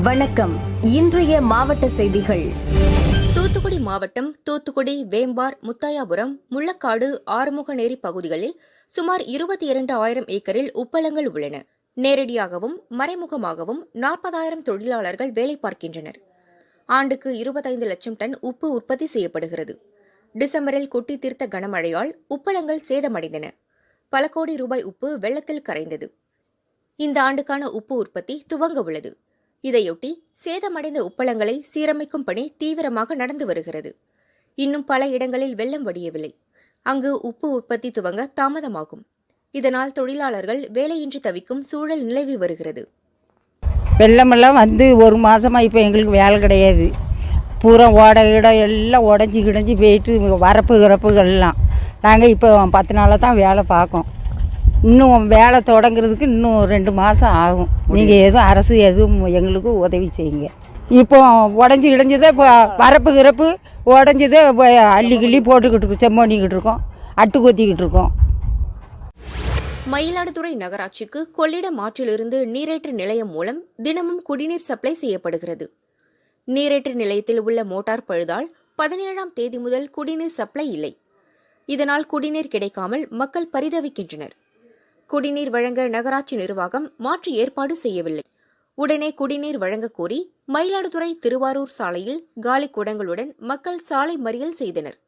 வணக்கம். இன்றைய மாவட்ட செய்திகள். தூத்துக்குடி மாவட்டம் தூத்துக்குடி வேம்பார் முத்தாயாபுரம் முள்ளக்காடு ஆறுமுகநேரி பகுதிகளில் சுமார் இருபத்தி இரண்டு ஆயிரம் ஏக்கரில் உப்பளங்கள் உள்ளன. நேரடியாகவும் மறைமுகமாகவும் நாற்பதாயிரம் தொழிலாளர்கள் வேலை பார்க்கின்றனர். ஆண்டுக்கு இருபத்தைந்து லட்சம் டன் உப்பு உற்பத்தி செய்யப்படுகிறது. டிசம்பரில் கொட்டி தீர்த்த கனமழையால் உப்பளங்கள் சேதமடைந்தன. பல கோடி ரூபாய் உப்பு வெள்ளத்தில் கரைந்தது. இந்த ஆண்டுக்கான உப்பு உற்பத்தி துவங்க உள்ளது. இதையொட்டி சேதமடைந்த உப்பளங்களை சீரமைக்கும் பணி தீவிரமாக நடந்து வருகிறது. இன்னும் பல இடங்களில் வெள்ளம் வடியவில்லை. அங்கு உப்பு உற்பத்தி துவங்க தாமதமாகும். இதனால் தொழிலாளர்கள் வேலையின்றி தவிக்கும் சூழல் நிலவி வருகிறது. வெள்ளமெல்லாம் வந்து ஒரு மாதமாக இப்போ எங்களுக்கு வேலை கிடையாது. பூரா ஓட இடம் எல்லாம் உடஞ்சி கிடஞ்சி போயிட்டு வரப்பு இறப்புகள்லாம் நாங்கள் இப்போ பத்து நாளாக தான் வேலை பார்க்கோம் இன்னும் வேலை தொடங்குறதுக்கு இன்னும் ரெண்டு மாதம் ஆகும். நீங்கள் எதுவும் அரசு எதுவும் எங்களுக்கு உதவி செய்யுங்க. இப்போ உடஞ்சி கிடஞ்சதை இப்போ வரப்பு இறப்பு உடஞ்சதை அள்ளி கிள்ளி போட்டுக்கிட்டு இருக்கோம் செம்மணிக்கிட்டு இருக்கோம். அட்டு கொத்திக்கிட்டு இருக்கோம். மயிலாடுதுறை நகராட்சிக்கு கொள்ளிடம் ஆற்றிலிருந்து நீரேற்று நிலையம் மூலம் தினமும் குடிநீர் சப்ளை செய்யப்படுகிறது. நீரேற்று நிலையத்தில் உள்ள மோட்டார் பழுதால் பதினேழாம் தேதி முதல் குடிநீர் சப்ளை இல்லை. இதனால் குடிநீர் கிடைக்காமல் மக்கள் பரிதவிக்கின்றனர். குடிநீர் வழங்க நகராட்சி நிர்வாகம் மாற்று ஏற்பாடு செய்யவில்லை. உடனே குடிநீர் வழங்கக் கோரி மயிலாடுதுறை திருவாரூர் சாலையில் காலி குடங்களுடன் மக்கள் சாலை மறியல் செய்தனர்.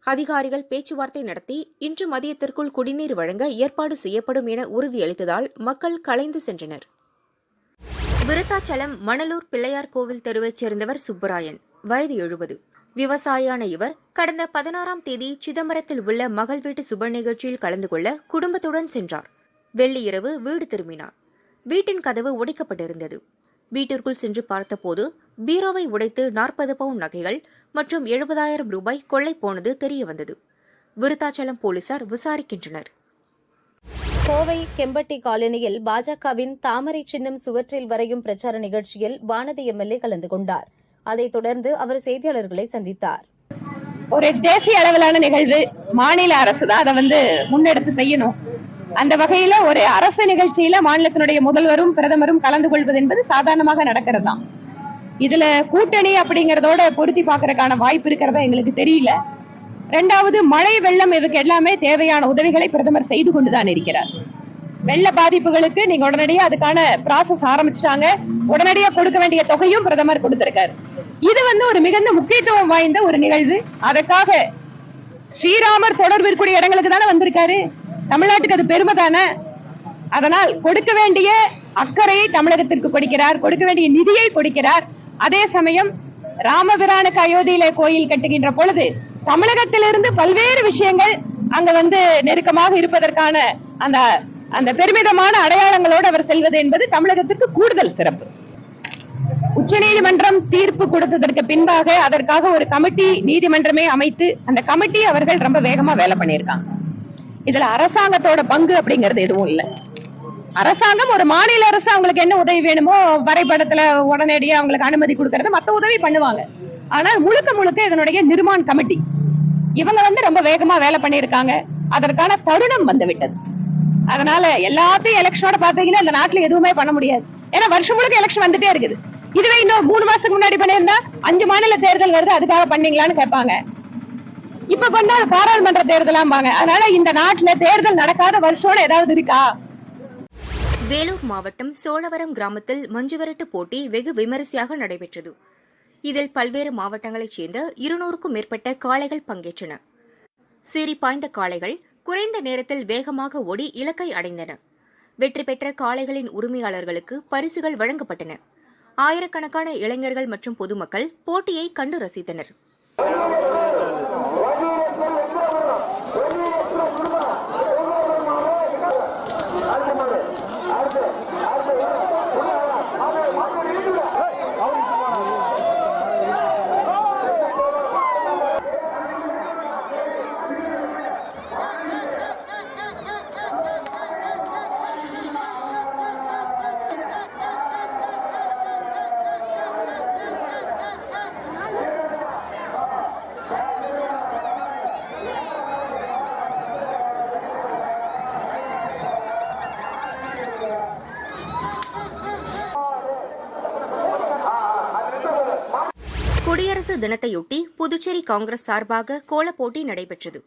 அதிகாரிகள் பேச்சுவார்த்தை நடத்தி இன்று மதியத்திற்குள் குடிநீர் வழங்க ஏற்பாடு செய்யப்படும் என உறுதியளித்ததால் மக்கள் கலைந்து சென்றனர். விருத்தாச்சலம் மணலூர் பிள்ளையார் கோவில் தெருவைச் சேர்ந்தவர் சுப்பராயன் வயது எழுபது. விவசாயியான இவர் கடந்த பதினாறாம் தேதி சிதம்பரத்தில் உள்ள மகள் வீட்டு சுப நிகழ்ச்சியில் கலந்து கொள்ள குடும்பத்துடன் சென்றார். வெள்ளி இரவு வீடு திரும்பினார் வீட்டின் கதவு உடைக்கப்பட்டிருந்தது. வீட்டிற்குள் சென்று பார்த்தபோது பீரோவை உடைத்து நாற்பது பவுன் நகைகள் மற்றும் எழுபதாயிரம் ரூபாய் கொள்ளை போனது தெரியவந்தது விருத்தாச்சலம் போலீசார் விசாரிக்கின்றனர். கோவை கெம்பட்டி காலனியில் பாஜகவின் தாமரை சின்னம் சுவற்றில் வரையும் பிரச்சார நிகழ்ச்சியில் வானதி எம்எல்ஏ கலந்து கொண்டார். அதைத் தொடர்ந்து அவர் செய்தியாளர்களை சந்தித்தார். ஒரு தேசிய அளவிலான நிகழ்வு. மாநில அரசு தான் அதை வந்து முன்னெடுத்து செய்யணும். அந்த வகையில ஒரு அரசு நிகழ்ச்சியில மாநிலத்தினுடைய முதல்வரும் பிரதமரும் கலந்து கொள்வது என்பது சாதாரணமாக நடக்கிறது தான் இதுல கூட்டணி அப்படிங்கறதோட பொருத்தி பாக்குறதுக்கான வாய்ப்பு இருக்கிறதா எங்களுக்கு தெரியல. ரெண்டாவது மழை வெள்ளம் இதுக்கு எல்லாமே தேவையான உதவிகளை பிரதமர் செய்து கொண்டுதான் இருக்கிறார். வெள்ள பாதிப்புகளுக்கு நீங்க உடனடியா அதுக்கான ப்ராசஸ் ஆரம்பிச்சிட்டாங்க. உடனடியா கொடுக்க வேண்டிய தொகையும் பிரதமர் கொடுத்திருக்காரு. இது வந்து ஒரு மிகுந்த முக்கியத்துவம் வாய்ந்த ஒரு நிகழ்வு. அதற்காக ஸ்ரீராமர் தொடர்பு இருக்கக்கூடிய இடங்களுக்கு தானே வந்திருக்காரு? தமிழ்நாட்டுக்கு அது பெருமை தானே? அதனால் கொடுக்க வேண்டிய அக்கறையை தமிழகத்திற்கு கொடுக்கிறார் கொடுக்க வேண்டிய நிதியை கொடுக்கிறார். அதே சமயம் ராமபிரானுக்கு அயோத்தியில கோயில் கட்டுகின்ற பொழுது தமிழகத்திலிருந்து பல்வேறு விஷயங்கள் அங்க வந்து நெருக்கமாக இருப்பதற்கான அந்த அந்த பெருமிதமான அடையாளங்களோடு அவர் செல்வது என்பது தமிழகத்திற்கு கூடுதல் சிறப்பு. உச்சநீதிமன்றம் தீர்ப்பு கொடுத்ததற்கு பின்பாக அதற்காக ஒரு கமிட்டி நீதிமன்றமே அமைத்து அந்த கமிட்டி அவர்கள் ரொம்ப வேகமா வேலை பண்ணியிருக்காங்க. இதுல அரசாங்கத்தோட பங்கு அப்படிங்கிறது எதுவும் இல்லை. அரசாங்கம் ஒரு மாநில அரசு அவங்களுக்கு என்ன உதவி வேணுமோ வரைபடத்துல உடனடியா அவங்களுக்கு அனுமதி கொடுக்கறது மத்த உதவி பண்ணுவாங்க. ஆனா முழுக்க முழுக்க இதனுடைய நிர்மாண் கமிட்டி. இவங்க வந்து ரொம்ப வேகமா வேலை பண்ணியிருக்காங்க. அதற்கான தருணம் வந்து விட்டது அதனால எல்லாத்தையும் எலெக்ஷனோட பாத்தீங்கன்னா இந்த நாட்டுல எதுவுமே பண்ண முடியாது. ஏன்னா வருஷம் முழுக்க எலெக்ஷன் வந்துட்டே இருக்குது. இதுவே இன்னும் மூணு மாசத்துக்கு முன்னாடி பண்ணியிருந்தா அஞ்சு மாநில தேர்தல் வருது அதுக்காக பண்ணீங்களான்னு கேட்பாங்க. இப்ப பண்ணா பாராளுமன்ற தேர்தலாம்பாங்க அதனால இந்த நாட்டுல தேர்தல் நடக்காத வருஷம் ஏதாவது இருக்கா? வேலூர் மாவட்டம் சோழவரம் கிராமத்தில் மஞ்சுவிரட்டு போட்டி வெகு விமரிசையாக நடைபெற்றது. இதில் பல்வேறு மாவட்டங்களைச் சேர்ந்த இருநூறுக்கும் மேற்பட்ட காளைகள் பங்கேற்றன. சீறி பாய்ந்த காளைகள் குறைந்த நேரத்தில் வேகமாக ஓடி இலக்கை அடைந்தன. வெற்றி பெற்ற காளைகளின் உரிமையாளர்களுக்கு பரிசுகள் வழங்கப்பட்டன. ஆயிரக்கணக்கான இளைஞர்கள் மற்றும் பொதுமக்கள் போட்டியை கண்டு ரசித்தனர். தினத்தையொட்டி புதுச்சேரி காங்கிரஸ் சார்பாக கோலப்போட்டி நடைபெற்றது.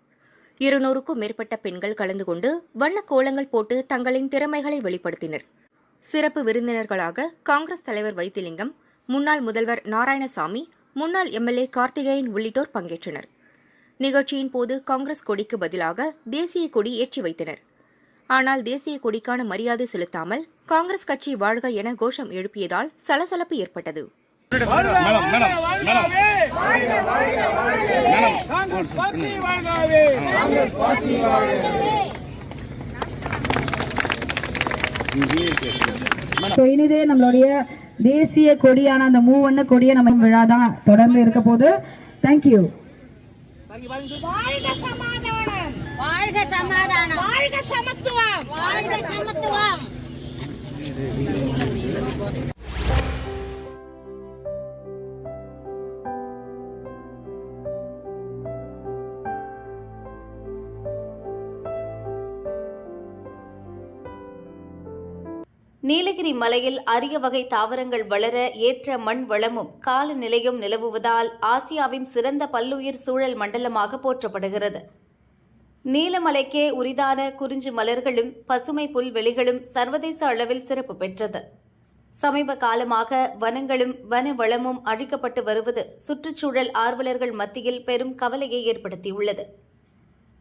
இருநூறுக்கும் மேற்பட்ட பெண்கள் கலந்து கொண்டு வண்ண கோலங்கள் போட்டு தங்களின் திறமைகளை வெளிப்படுத்தினர். சிறப்பு விருந்தினர்களாக காங்கிரஸ் தலைவர் வைத்திலிங்கம் முன்னாள் முதல்வர் நாராயணசாமி முன்னாள் எம்எல்ஏ கார்த்திகேயன் உள்ளிட்டோர் பங்கேற்றனர். நிகழ்ச்சியின் போது காங்கிரஸ் கொடிக்கு பதிலாக தேசிய கொடி ஏற்றி வைத்தனர். ஆனால் தேசிய கொடிக்கான மரியாதை செலுத்தாமல் காங்கிரஸ் கட்சி வாழ்க என கோஷம் எழுப்பியதால் சலசலப்பு ஏற்பட்டது. இனிதே நம்மளுடைய தேசிய கொடியான அந்த மூவண்ண கொடியை நம்ம விழா தான் தொடர்ந்து இருக்க போது. தேங்க்யூ வாழ்க சமாதானம் வாழ்க சமாதானம். வாழ்க சமத்துவம். வாழ்க சமத்துவம். நீலகிரி மலையில் அரிய வகை தாவரங்கள் வளர ஏற்ற மண் வளமும் காலநிலையும் நிலவுவதால் ஆசியாவின் சிறந்த பல்லுயிர் சூழல் மண்டலமாக போற்றப்படுகிறது. நீலமலைக்கே உரிதான குறிஞ்சி மலர்களும் பசுமை புல்வெளிகளும் சர்வதேச அளவில் சிறப்பு பெற்றது. சமீப காலமாக வனங்களும் வன வளமும் அழிக்கப்பட்டு வருவது சுற்றுச்சூழல் ஆர்வலர்கள் மத்தியில் பெரும் கவலையை ஏற்படுத்தியுள்ளது.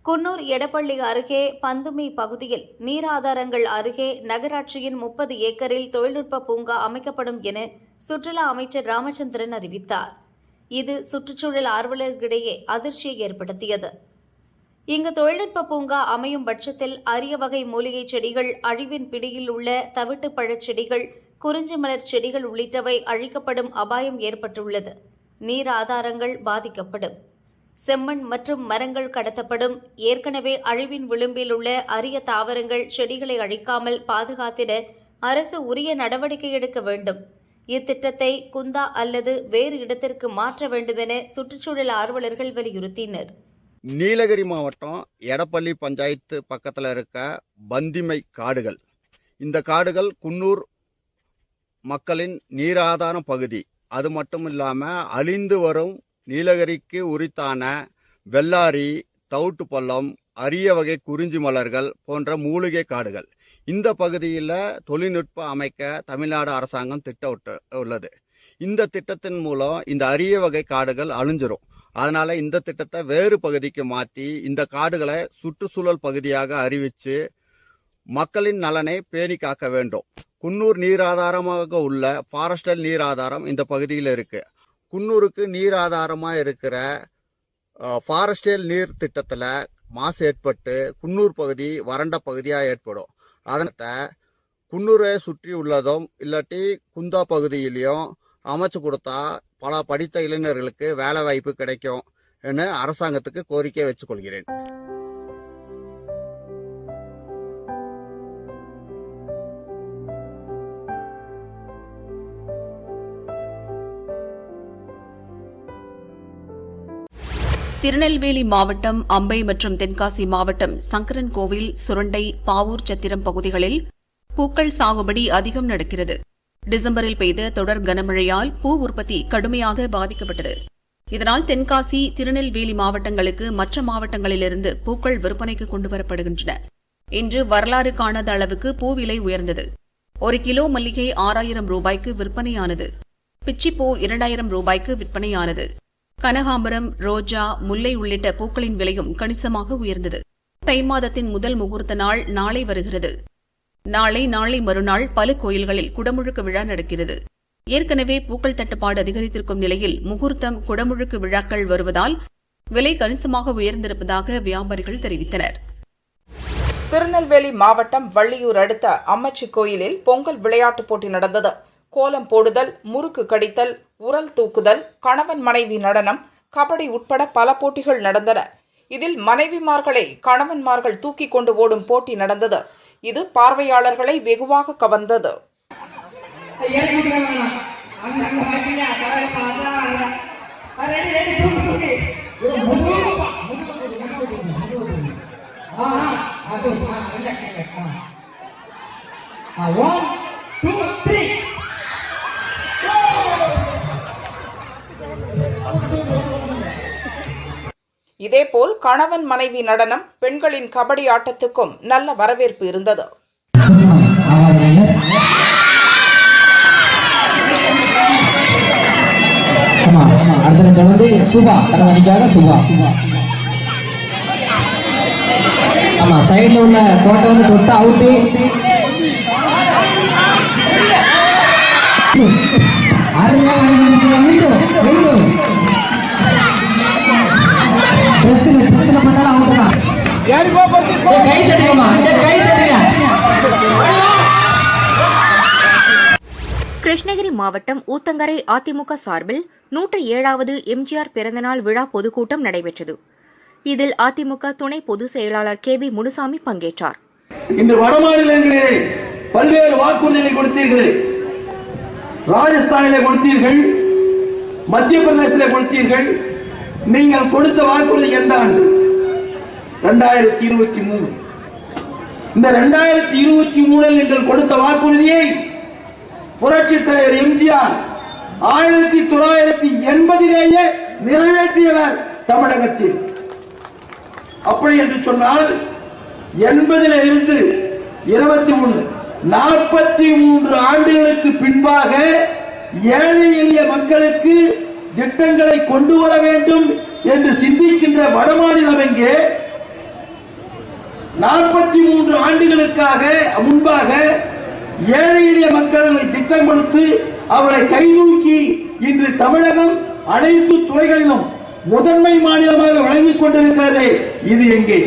குன்னூர் எடப்பள்ளி அருகே பந்துமி பகுதியில் நீராதாரங்கள் அருகே நகராட்சியின் முப்பது ஏக்கரில் தொழில்நுட்ப பூங்கா அமைக்கப்படும் என சுற்றுலா அமைச்சர் ராமச்சந்திரன் அறிவித்தார். இது சுற்றுச்சூழல் ஆர்வலர்களிடையே அதிர்ச்சியை ஏற்படுத்தியது. இங்கு தொழில்நுட்ப பூங்கா அமையும் பட்சத்தில் அரிய வகை மூலிகை செடிகள் அழிவின் பிடியில் உள்ள தவிட்டு பழச் செடிகள் குறிஞ்சி மலர் செடிகள் உள்ளிட்டவை அழிக்கப்படும் அபாயம் ஏற்பட்டுள்ளது. நீர் ஆதாரங்கள் பாதிக்கப்படும். செம்மண் மற்றும் மரங்கள் கடத்தப்படும். ஏற்கனவே அழிவின் விளிம்பில் உள்ள அரிய தாவரங்கள் செடிகளை அழிக்காமல் பாதுகாத்திட அரசு உரிய நடவடிக்கை எடுக்க வேண்டும். இத்திட்டத்தை குந்தா அல்லது வேறு இடத்திற்கு மாற்ற வேண்டுமென சுற்றுச்சூழல் ஆர்வலர்கள் வலியுறுத்தினர். நீலகிரி மாவட்டம் எடப்பள்ளி பஞ்சாயத்து பக்கத்தில் இருக்க பந்திமை காடுகள். இந்த காடுகள் குன்னூர் மக்களின் நீராதார பகுதி. அது மட்டும் இல்லாமல் அழிந்து வரும் நீலகிரிக்கு உரித்தான வெள்ளாரி தவுட்டு பள்ளம் அரிய வகை குறிஞ்சி மலர்கள் போன்ற மூலிகை காடுகள். இந்த பகுதியில் தொழில்நுட்பம் அமைக்க தமிழ்நாடு அரசாங்கம் திட்டமிட்டு உள்ளது. இந்த திட்டத்தின் மூலம் இந்த அரிய வகை காடுகள் அழிஞ்சிரும். அதனால இந்த திட்டத்தை வேறு பகுதிக்கு மாற்றி இந்த காடுகளை சுற்றுச்சூழல் பகுதியாக அறிவித்து மக்களின் நலனை பேணி காக்க வேண்டும். குன்னூர் நீராதாரமாக உள்ள ஃபாரஸ்டல் நீராதாரம் இந்த பகுதியில் இருக்குது குன்னூருக்கு நீர் ஆதாரமாக இருக்கிற ஃபாரஸ்டேல் நீர் திட்டத்தில் மாசு ஏற்பட்டு குன்னூர் பகுதி வறண்ட பகுதியாக ஏற்படும். அதனத்தை குன்னூரை சுற்றி உள்ளதும் இல்லாட்டி குந்தா பகுதியிலையும் அமைச்சு கொடுத்தா பல படித்த இளைஞர்களுக்கு வேலை வாய்ப்பு கிடைக்கும் என அரசாங்கத்துக்கு கோரிக்கை வச்சுக்கொள்கிறேன். திருநெல்வேலி மாவட்டம் அம்பை மற்றும் தென்காசி மாவட்டம் சங்கரன் கோவில் சுரண்டை பாவூர் சத்திரம் பகுதிகளில் பூக்கள் சாகுபடி அதிகம் நடக்கிறது. டிசம்பரில் பெய்த தொடர் கனமழையால் பூ உற்பத்தி கடுமையாக பாதிக்கப்பட்டது. இதனால் தென்காசி திருநெல்வேலி மாவட்டங்களுக்கு மற்ற மாவட்டங்களிலிருந்து பூக்கள் விற்பனைக்கு கொண்டுவரப்படுகின்றன. இன்று வரலாறு காணாத அளவுக்கு பூ விலை உயர்ந்தது. ஒரு கிலோ மல்லிகை ஆறாயிரம் ரூபாய்க்கு விற்பனையானது. பிச்சிப்பூ இரண்டாயிரம் ரூபாய்க்கு விற்பனையானது. கனகாம்பரம் ரோஜா முல்லை உள்ளிட்ட பூக்களின் விலையும் கணிசமாக உயர்ந்தது. தை மாதத்தின் முதல் முகூர்த்த நாள் நாளை வருகிறது. நாளை நாளை மறுநாள் பல கோயில்களில் குடமுழுக்கு விழா நடக்கிறது. ஏற்கனவே பூக்கள் தட்டுப்பாடு அதிகரித்திருக்கும் நிலையில் முகூர்த்தம் குடமுழுக்கு விழாக்கள் வருவதால் விலை கணிசமாக உயர்ந்திருப்பதாக வியாபாரிகள் தெரிவித்தனர். திருநெல்வேலி மாவட்டம் வள்ளியூர் அடுத்த அம்மச்சி கோயிலில் பொங்கல் விளையாட்டுப் போட்டி நடந்தது. கோலம் போடுதல் முறுக்கு கடித்தல் உரல் தூக்குதல் கணவன் மனைவி நடனம் கபடி உட்பட பல போட்டிகள் நடந்தன இதில் மனைவிமார்களை கணவன்மார்கள் தூக்கி கொண்டு ஓடும் போட்டி நடந்தது இது பார்வையாளர்களை வெகுவாக கவர்ந்தது One, two, three. இதேபோல் கணவன் மனைவி நடனம் பெண்களின் கபடி ஆட்டத்துக்கும் நல்ல வரவேற்பு இருந்தது. ஆமா சைடுல உள்ள கோட்டை வந்து தொட்டு அவுட்டு பிரச்சனை பிரச்சனை பண்ணாலும் அவுட் தான் கை தட்டுங்கம்மா கை தட்டுங்க கிருஷ்ணகிரி மாவட்டம் ஊத்தங்கரை அதிமுக சார்பில் நூற்று ஏழாவது எம்ஜிஆர் பிறந்தநாள் விழா பொதுக்கூட்டம் நடைபெற்றது. இதில் அதிமுக துணை பொதுச் செயலாளர் கே பி முனுசாமி பங்கேற்றார். இன்று வடமாநிலங்களிலே பல்வேறு வாக்குறுதிகளை கொடுத்தீர்கள். ராஜஸ்தானிலே கொடுத்தீர்கள். மத்திய பிரதேசத்திலே கொடுத்தீர்கள். நீங்கள் கொடுத்த வாக்குறுதி எந்த ஆண்டு? இரண்டாயிரத்தி இருபத்தி மூணு. இந்த இரண்டாயிரத்தி இருபத்தி மூணில் நீங்கள் கொடுத்த வாக்குறுதியை புரட்சி தலைவர் எம்ஜிஆர் ஆயிரத்தி தொள்ளாயிரத்தி எண்பதிலேயே நிறைவேற்றியவர் தமிழகத்தில். அப்படி என்று சொன்னால் எண்பதில் இருந்து இருபத்தி மூணு நாற்பத்தி மூன்று ஆண்டுகளுக்கு பின்பாக ஏழை எளிய மக்களுக்கு திட்டங்களை கொண்டு வர வேண்டும் என்று சிந்திக்கின்ற வடமாநிலம் எங்கே? நாற்பத்தி மூன்று ஆண்டுகளுக்காக முன்பாக ஏழை எளிய மக்களை திட்டம் கொடுத்து அவரை கைதூக்கி இன்று தமிழகம் அனைத்து துறைகளிலும் முதன்மை மாநிலமாக விளங்கிக் கொண்டிருக்கிறது. இது எங்கே?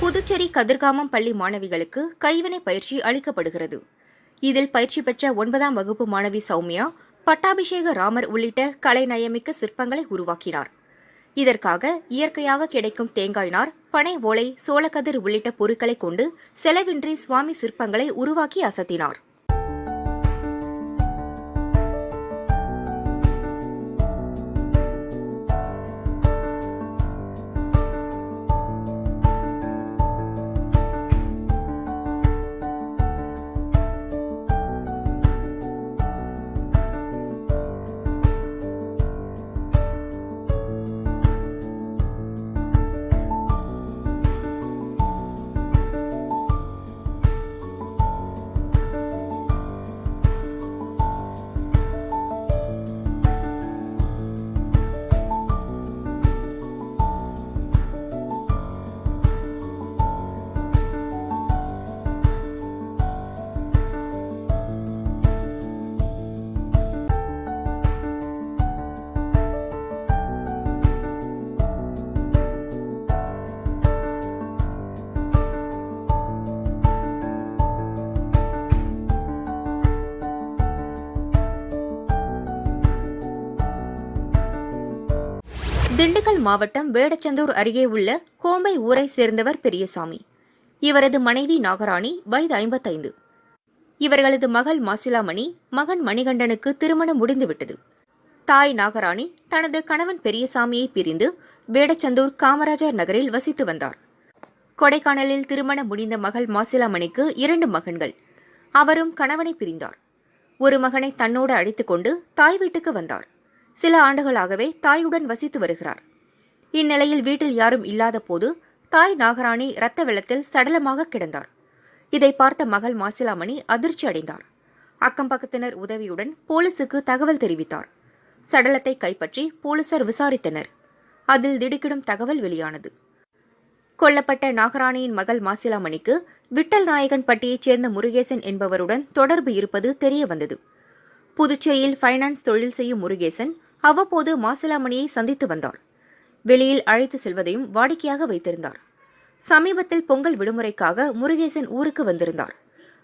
புதுச்சேரி கதிர்காமம் பள்ளி மாணவிகளுக்கு கைவினை பயிற்சி அளிக்கப்படுகிறது. இதில் பயிற்சி பெற்ற ஒன்பதாம் வகுப்பு மாணவி சௌமியா பட்டாபிஷேக ராமர் உள்ளிட்ட கலைநயமிக்க சிற்பங்களை உருவாக்கினார். இதற்காக இயற்கையாக கிடைக்கும் தேங்காய் நார் பனை ஓலை சோளக்கதிர் உள்ளிட்ட பொருட்களை கொண்டு செலவின்றி சுவாமி சிற்பங்களை உருவாக்கி அசத்தினார். திண்டுக்கல் மாவட்டம் வேடச்சந்தூர் அருகே உள்ள கோம்பை ஊரை சேர்ந்தவர் பெரியசாமி. இவரது மனைவி நாகராணி வயது ஐம்பத்தைந்து. இவர்களது மகள் மாசிலாமணி மகன் மணிகண்டனுக்கு திருமணம் முடிந்துவிட்டது. தாய் நாகராணி தனது கணவன் பெரியசாமியை பிரிந்து வேடச்சந்தூர் காமராஜர் நகரில் வசித்து வந்தார். கொடைக்கானலில் திருமணம் முடிந்த மகள் மாசிலாமணிக்கு இரண்டு மகன்கள். அவரும் கணவனை பிரிந்தார். ஒரு மகனை தன்னோடு அழைத்துக்கொண்டு தாய் வீட்டுக்கு வந்தார். சில ஆண்டுகளாகவே தாயுடன் வசித்து வருகிறார். இந்நிலையில் வீட்டில் யாரும் இல்லாத போது தாய் நாகராணி இரத்த வெள்ளத்தில் சடலமாக கிடந்தார். இதை பார்த்த மகள் மாசிலாமணி அதிர்ச்சி அடைந்தார். அக்கம் பக்கத்தினர் உதவியுடன் போலீசுக்கு தகவல் தெரிவித்தார். சடலத்தை கைப்பற்றி போலீசார் விசாரித்தனர். அதில் திடுக்கிடும் தகவல் வெளியானது. கொல்லப்பட்ட நாகராணியின் மகள் மாசிலாமணிக்கு விட்டல் நாயகன் பட்டியைச் சேர்ந்த முருகேசன் என்பவருடன் தொடர்பு இருப்பது தெரிய வந்தது. புதுச்சேரியில் ஃபைனான்ஸ் தொழில் செய்யும் முருகேசன் அவ்வப்போது மாசிலாமணியை சந்தித்து வந்தார். வெளியில் அழைத்து செல்வதையும் வாடிக்கையாக வைத்திருந்தார். சமீபத்தில் பொங்கல் விடுமுறைக்காக முருகேசன் ஊருக்கு வந்திருந்தார்.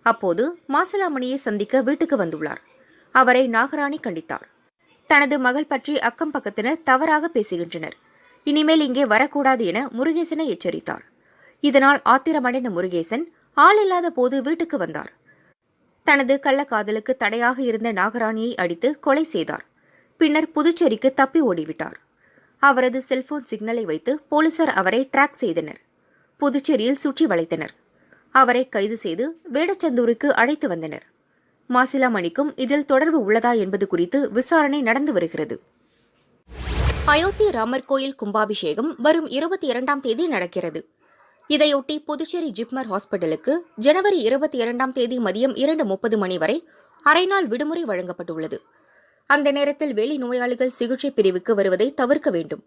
அப்போது மாசிலாமணியை சந்திக்க வீட்டுக்கு வந்துள்ளார். அவரை நாகராணி கண்டித்தார். தனது மகள் பற்றி அக்கம் பக்கத்தினர் தவறாக பேசுகின்றனர். இனிமேல் இங்கே வரக்கூடாது என முருகேசனை எச்சரித்தார். இதனால் ஆத்திரமடைந்த முருகேசன் ஆள் இல்லாத போது வீட்டுக்கு வந்தார். தனது கள்ளக்காதலுக்கு தடையாக இருந்த நாகராணியை அடித்து கொலை செய்தார். பின்னர் புதுச்சேரிக்கு தப்பி ஓடிவிட்டார். அவரது செல்போன் சிக்னலை வைத்து போலீசார் அவரை டிராக் செய்தனர். புதுச்சேரியில் சுற்றி வளைத்தனர். அவரை கைது செய்து வேடச்சந்தூருக்கு அழைத்து வந்தனர். மாசிலாமணிக்கும் இதில் தொடர்பு உள்ளதா என்பது குறித்து விசாரணை நடந்து வருகிறது. அயோத்தி ராமர் கோயில் கும்பாபிஷேகம் வரும் இருபத்தி இரண்டாம் தேதி நடக்கிறது. இதையொட்டி புதுச்சேரி ஜிப்மர் ஹாஸ்பிட்டலுக்கு ஜனவரி இருபத்தி இரண்டாம் தேதி மதியம் இரண்டு முப்பது மணி வரை அரை நாள் விடுமுறை வழங்கப்பட்டுள்ளது. அந்த நேரத்தில் வெளி நோயாளிகள் சிகிச்சை பிரிவுக்கு வருவதை தவிர்க்க வேண்டும்.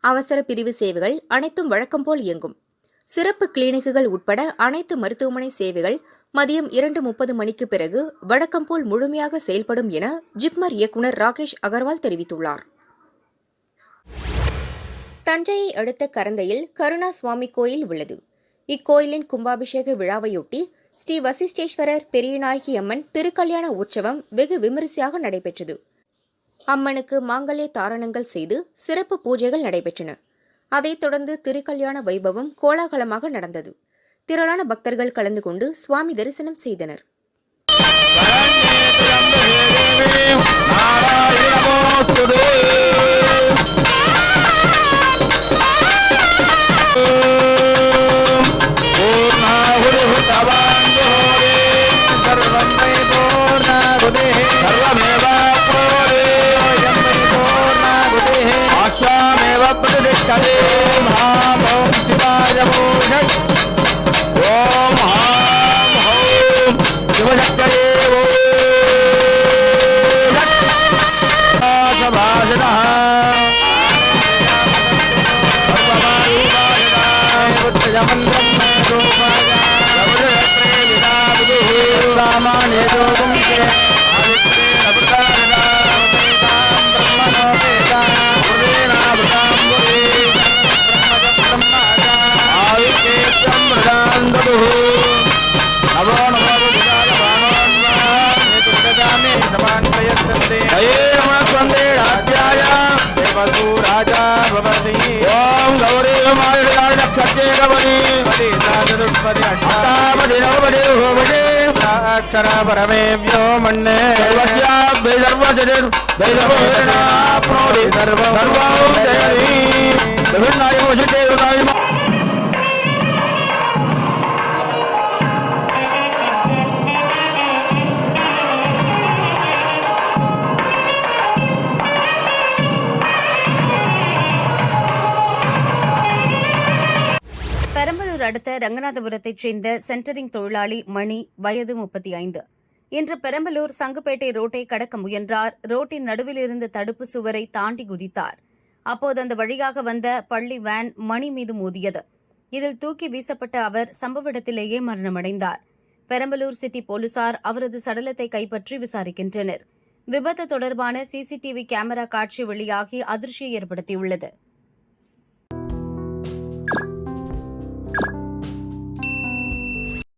அவசர பிரிவு சேவைகள் அனைத்தும் வழக்கம் போல் இயங்கும். சிறப்பு கிளினிக்குகள் உட்பட அனைத்து மருத்துவமனை சேவைகள் மதியம் இரண்டு முப்பது மணிக்கு பிறகு வழக்கம் போல் முழுமையாக செயல்படும் என ஜிப்மர் இயக்குநர் ராகேஷ் அகர்வால் தெரிவித்துள்ளார். தஞ்சையை அடுத்த கரந்தையில் கருணா சுவாமி கோயில் உள்ளது. இக்கோயிலின் கும்பாபிஷேக விழாவையொட்டி ஸ்ரீ வசிஷ்டேஸ்வரர் பெரியநாயகி அம்மன் திருக்கல்யாண உற்சவம் வெகு விமரிசையாக நடைபெற்றது. அம்மனுக்கு மாங்கல்ய தாரணங்கள் செய்து சிறப்பு பூஜைகள் நடைபெற்றன. அதைத் தொடர்ந்து திருக்கல்யாண வைபவம் கோலாகலமாக நடந்தது. திரளான பக்தர்கள் கலந்து கொண்டு சுவாமி தரிசனம் செய்தனர். நாராயணமோ सर्वाक्षरा परमे व्योमण्णे सर्वस्याभ्यै सर्वशरीर्वैर्णा प्रोदि सर्वं सर्वं जयति। विभिन्नाय वशते हृदयम् அடுத்த ரங்கநாதபுரத்தைச் சேர்ந்த சென்டரிங் தொழிலாளி மணி வயது முப்பத்தி ஐந்து இன்று பெரம்பலூர் சங்குப்பேட்டை ரோட்டை கடக்க முயன்றார். ரோட்டின் நடுவில் இருந்த தடுப்பு சுவரை தாண்டி குதித்தார். அப்போது அந்த வழியாக வந்த பள்ளி வேன் மணி மீது மோதியது. இதில் தூக்கி வீசப்பட்ட அவர் சம்பவ இடத்திலேயே மரணமடைந்தார். பெரம்பலூர் சிட்டி போலீசார் அவரது சடலத்தை கைப்பற்றி விசாரிக்கின்றனர். விபத்து தொடர்பான சிசிடிவி கேமரா காட்சி வெளியாகி அதிர்ச்சியை ஏற்படுத்தியுள்ளது.